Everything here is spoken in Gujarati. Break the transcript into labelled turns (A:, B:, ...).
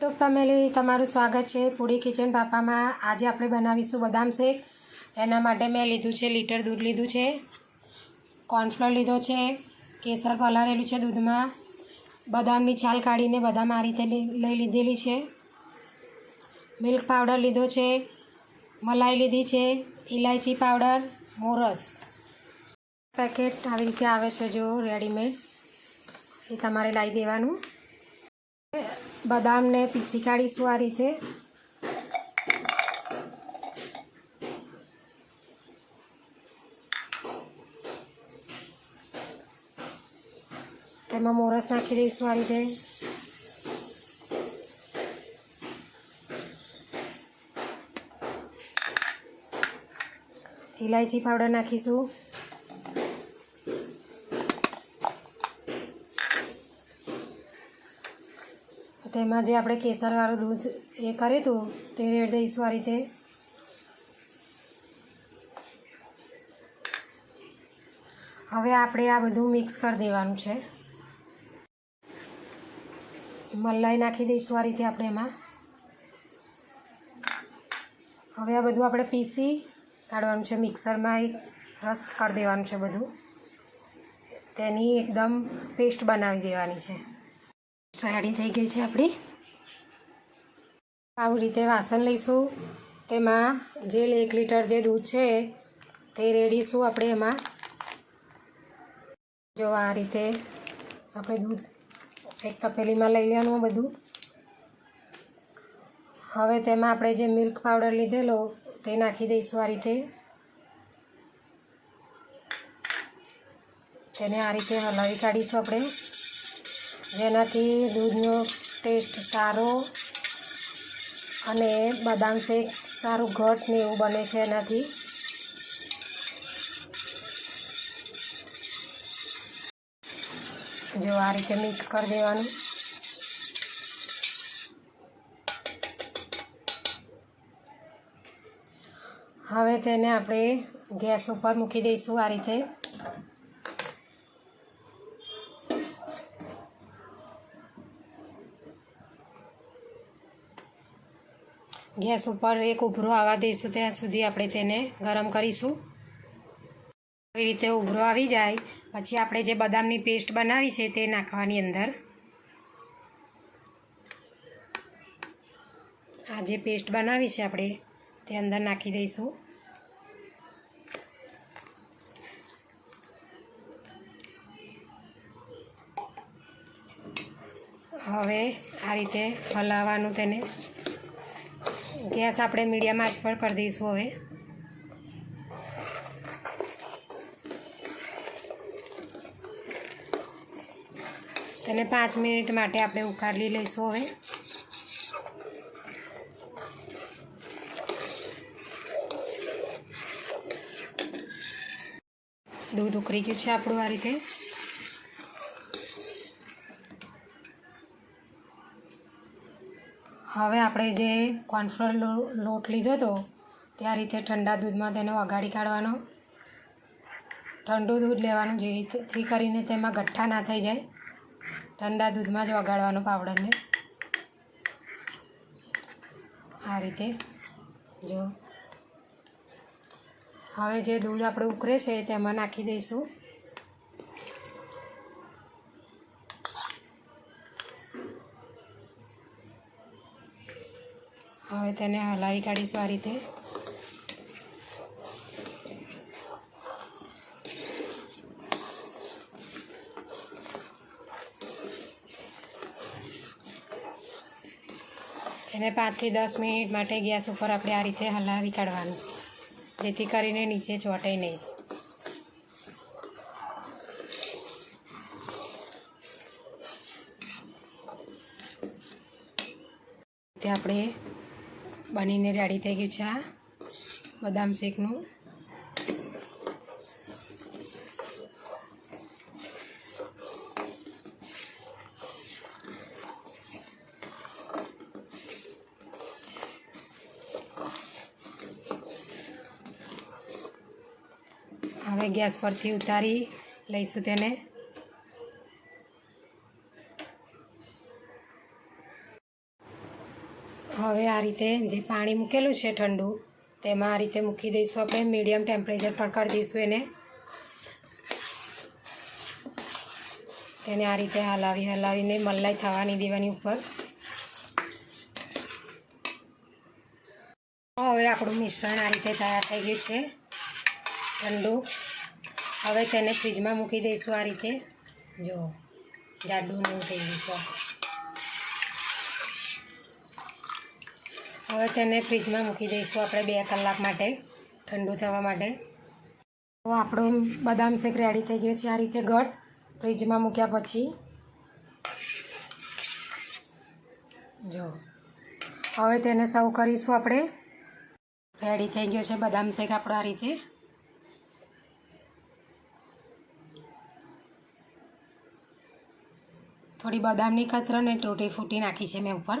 A: તો ફેમિલી તમારું સ્વાગત છે પૂરી કિચન પાપામાં. આજે આપણે બનાવીશું બદામ શેક એના માટે મેં લીધું છે લીટર દૂધ લીધું છે. કોર્નફ્લોર લીધો છે. કેસર પલાળેલું છે દૂધમાં. બદામની છાલ કાઢીને બદામ આ રીતે લઈ લીધેલી છે. મિલ્ક પાવડર લીધો છે. મલાઈ લીધી છે. ઇલાયચી પાવડર મોરસ. પેકેટ આવી રીતે આવે છે જો રેડીમેડ એ તમારે લાવી દેવાનું. બદામને પીસી કાઢીશું આ રીતે. તેમાં મોરસ નાખી દઈશું આ રીતે. ઇલાયચી પાવડર નાખીશું. તેમાં જે આપણે કેસરવાળું દૂધ એ કર્યું હતું, તે રેડ દઈશું આ રીતે? હવે આપણે આ બધું મિક્સ કરી દેવાનું છે. મલાઈ નાખી દઈશું આ રીતે આપણે એમાં. હવે આ બધું આપણે પીસી કાઢવાનું છે, મિક્સરમાં એક રસ કરી દેવાનું છે બધું. તેની એકદમ પેસ્ટ બનાવી દેવાની છે. રેડી થઈ ગઈ છે આપણી. આવી રીતે વાસણ લઈશું. તેમાં જે એક લીટર જે દૂધ છે તે રેડીશું આપણે એમાં. જો આ રીતે આપણે દૂધ એક તપેલીમાં લઈ લેવાનું બધું. હવે તેમાં આપણે જે મિલ્ક પાવડર લીધેલો તે નાખી દઈશું આ રીતે. તેને આ રીતે હલાવી કાઢીશું આપણે. જેનાથી દૂધનો ટેસ્ટ સારો અને બદામ શેક સારું ઘટ ને એવું બને છે એનાથી. જો આ રીતે મિક્સ કરી દેવાનું. હવે તેને આપણે ગેસ ઉપર મૂકી દઈશું આ રીતે. ગેસ ઉપર એક ઉભરો આવવા દઈશું. ત્યાં સુધી આપણે તેને ગરમ કરીશું. આવી રીતે ઉભરો આવી જાય. પછી આપણે જે બદામની પેસ્ટ બનાવી છે તે નાખવાની અંદર. આ જે પેસ્ટ બનાવી છે આપણે, તે અંદર નાખી દઈશું. હવે આ રીતે હલાવવાનું તેને. ગેસ આપણે મીડિયમ આંચ પર કરી દઈશું હવે. તેને પાંચ મિનિટ માટે આપણે ઉકાળી લઈશું હવે. દૂધ ઉકળી ગયું છે આપણું આ રીતે. હવે આપણે જે કોર્નફ્લોર લોટ લીધો હતો તે આ રીતે ઠંડા દૂધમાં તેને વગાડી કાઢવાનો. ઠંડુ દૂધ લેવાનું જેથી કરીને તેમાં ગઠ્ઠા ના થઈ જાય, ઠંડા દૂધમાં જ વગાડવાનો પાવડરને. આ રીતે, જો. હવે જે દૂધ આપણે ઉકળે છે તેમાં નાખી દઈશું. હવે તેને હલાવી કાઢીશું આ રીતે. એને પાંચથી દસ મિનિટ માટે ગેસ ઉપર આપણે આ રીતે હલાવી કાઢવાનું, જેથી કરીને નીચે ચોટે નહીં. આપણે બનીને રેડી થઈ ગયું છે આ બદામ શેકનું. હવે ગેસ પરથી ઉતારી લઈશું તેને. હવે આ રીતે જે પાણી મૂકેલું છે ઠંડુ, તેમાં આ રીતે મૂકી દઈશું આપણે. મીડિયમ ટેમ્પરેચર પર કરી દઈશું એને. તેને આ રીતે હલાવી હલાવીને મલાઈ થવાની દેવાની ઉપર. હવે આપણું મિશ્રણ આ રીતે તૈયાર થઈ ગયું છે. ઠંડુ. હવે તેને ફ્રીજમાં મૂકી દઈશું આ રીતે. જો જાડું નહીં થઈ ગયું છે. હવે તેને ફ્રીજમાં મૂકી દઈશું આપણે બે કલાક માટે, ઠંડુ થવા માટે. તો આપણો બદામ શેક રેડી થઈ ગયો છે આ રીતે ગળ ફ્રીજમાં મૂક્યા પછી. જો, હવે તેને સર્વ કરીશું આપણે. રેડી થઈ ગયો છે બદામ શેક આપણો આ રીતે. થોડી બદામની કતરણ ને તૂટી ફૂટી નાખી છે મેં ઉપર.